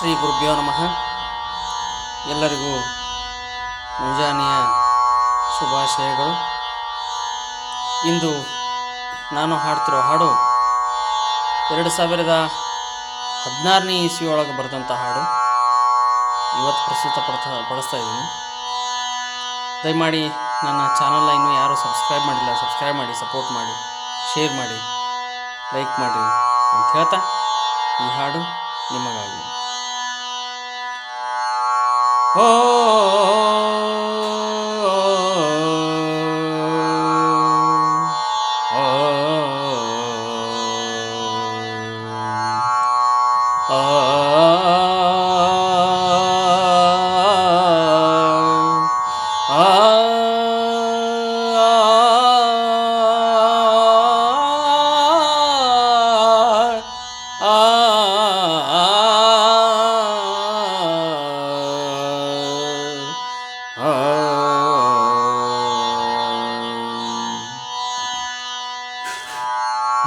ಶ್ರೀ ಗುರುಭ್ಯೋ ನಮಃ. ಎಲ್ಲರಿಗೂ ಮುಂಜಾನೆಯ ಶುಭಾಶಯಗಳು. ಇಂದು ನಾನು ಹಾಡ್ತಿರೋ ಹಾಡು ಎರಡು ಸಾವಿರದ ಹದಿನಾರನೇ ಇಸ್ವಿ ಒಳಗೆ ಬರೆದಂಥ ಹಾಡು. ಇವತ್ತು ಪ್ರಸ್ತುತ ಪಡ್ತಾ, ಪಡಿಸ್ತಾ ಇದ್ದೀನಿ. ದಯಮಾಡಿ ನನ್ನ ಚಾನಲ್ನ ಇನ್ನೂ ಯಾರೂ ಸಬ್ಸ್ಕ್ರೈಬ್ ಮಾಡಿಲ್ಲ, ಸಬ್ಸ್ಕ್ರೈಬ್ ಮಾಡಿ, ಸಪೋರ್ಟ್ ಮಾಡಿ, ಶೇರ್ ಮಾಡಿ, ಲೈಕ್ ಮಾಡಿ ಅಂತ ಹೇಳ್ತಾ ಈ ಹಾಡು ನಿಮಗಾಗಿ. Oh.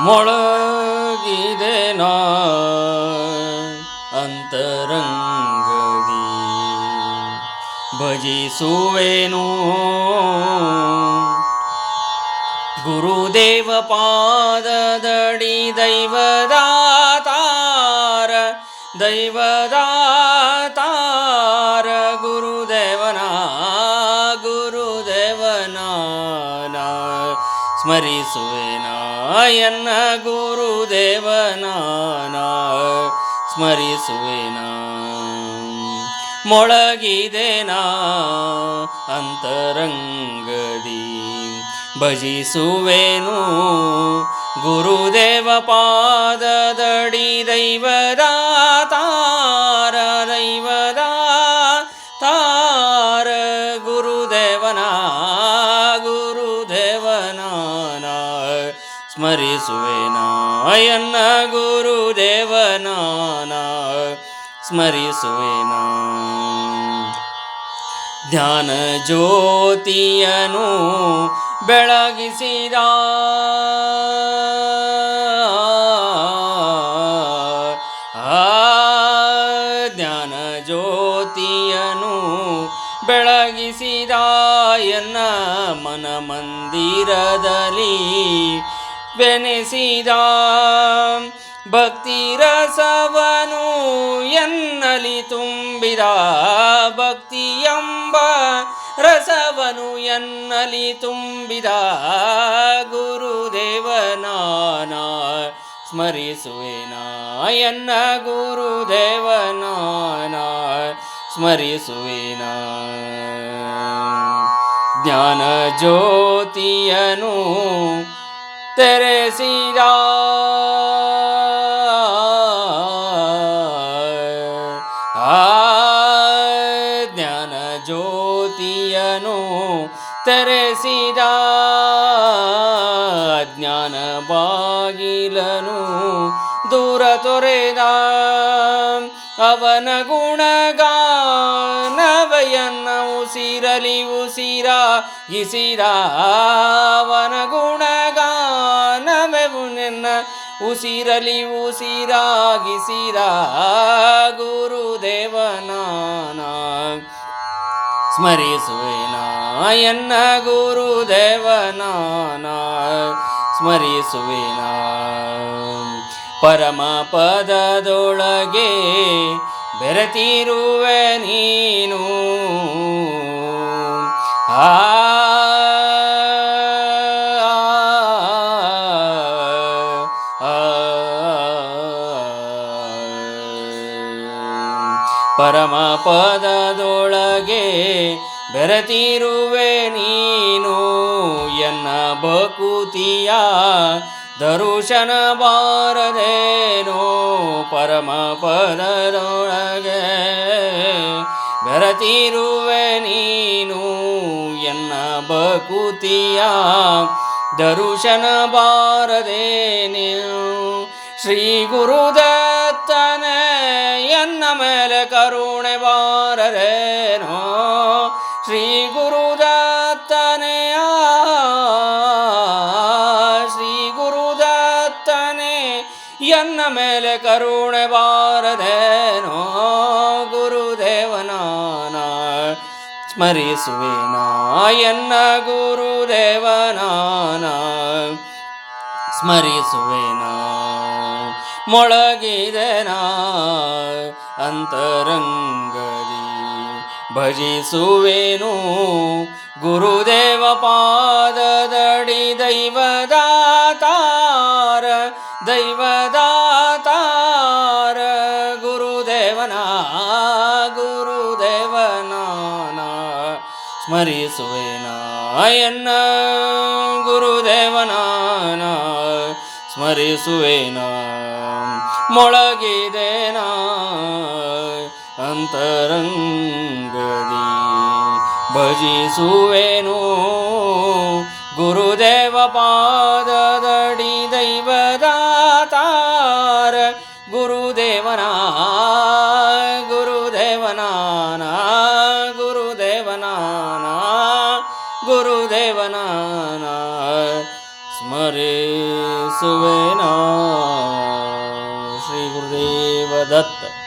ಮೊಳಗಿದೆ ನಾ ಅಂತರಂಗದಿ ಭಜಿಸುವೆನು ಗುರುದೇವ ಪಾದದಡಿ ದೈವದಾತಾರ ದೈವದಾತಾರ ಗುರುದೇವನ ಗುರುದೇವನ ನಾ ಸ್ಮರಿಸುವೆನ ಎನ್ನ ಗುರುದೇವನ ನಾ ಸ್ಮರಿಸುವೆನ. ಮೊಳಗಿದೆನಾ ಅಂತರಂಗದಿ ಭಜಿಸುವೆನು. ಗುರುದೇವ ಪಾದದಡಿ ದೈವದಾತಾರ ಸ್ಮರಿಸುವೆನ? ಎನ್ನ ಗುರುದೇವನ ನಾ ಸ್ಮರಿಸುವೆನ? ಧ್ಯಾನ ಜ್ಯೋತಿಯನು ಬೆಳಗಿಸಿದ? ಜ್ಞಾನ ಜ್ಯೋತಿಯನು ಬೆಳಗಿಸಿದ? ಎನ್ನ ಮನ ಮಂದಿರದಲ್ಲಿ ಬೆನೆಸಿದ ಭಕ್ತಿ ರಸವನು ಎನ್ನಲಿ ತುಂಬಿದ. ಭಕ್ತಿಯಂಬ ರಸವನು ಎನ್ನಲಿ ತುಂಬಿದ. ಗುರುದೇವನಾನ ಸ್ಮರಿಸುವೆನ ಎನ್ನ ಗುರುದೇವನಾನ ಸ್ಮರಿಸುವೆನ. ಜ್ಞಾನ ಜ್ಯೋತಿಯನು ತೆರೆಸಿದ? ಆ ಜ್ಞಾನ ಜ್ಯೋತಿಯನು ತೆರೆಸಿದ? ಜ್ಞಾನ ಬಾಗಿಲನು ದೂರ ತೊರೆದ? ಅವನ ಗುಣಗಾನವಯನ್ನ ಉಸಿರಲಿ ಉಸಿರ ಗಿಸಿದ ಅವನ ನಿನ್ನ ಉಸಿರಲಿ ಉಸಿರಾಗಿಸಿದ ಗುರುದೇವನಾನ. ಸ್ಮರಿಸುವೆನ ಎನ್ನ ಗುರುದೇವನಾನ. ಸ್ಮರಿಸುವೆನ ಪರಮ ಪದದೊಳಗೆ ಬೆರೆತಿರುವೆ ನೀನು. ಆ ಪರಮ ಪದದೊಳಗೆ ಬೆರೆತಿರುವೆ ನೀನು ಎನ್ನ ಬಕುತಿಯ ದರುಶನ ಬಾರದೇನೋ ಪರಮ ಪದದೊಳಗೆ ಬೆರೆತಿರುವೆ ನೀನು ಎನ್ನ ಬಕುತಿಯ ದರುಶನ ಬಾರದೇನು ಶ್ರೀ ಗುರುದತ್ತನೇ ಮೇಲೆ ಕರುಣೆ ಬಾರರೇನೋ? ಶ್ರೀ ಗುರು ಶ್ರೀ ಗುರು ಎನ್ನ ಮೇಲೆ ಕರುಣೆ ಬಾರದೇನೋ? ಗುರುದೇವನಾನ ಸ್ಮರಿಸುವಿನ ಎನ್ನ ಗುರುದೇವನಾನ ಸ್ಮರಿಸುವೆನಾ ಮೊಳಗಿದೆನ? ಅಂತರಂಗದಿ ಭಜಿಸುವೆನು. ಗುರುದೇವ ಪಾದದಡಿ ದೈವದಾತಾರ ದೈವದಾತಾರ. ಗುರುದೇವನ ಗುರುದೇವನ ಸ್ಮರಿಸುವೆನ ಎನ್ನ ಗುರುದೇವನಾನ ಸ್ಮರಿಸುವೆನ? ಮೊಳಗಿದೇನ? ಅಂತರಂಗದಿ ಭಜಿಸುವೇನು? ಗುರುದೇವ ಪಾದದಡಿ ದೈವದಾತಾರ. ಗುರುದೇವನ ಗುರುದೇವನಾನ ಗುರುದೇವನಾನ ಗುರುದೇವನಾನ ಸ್ಮರಿಸುವೆನ? ಶ್ರೀ ಗುರುದೇವ ದತ್ತ.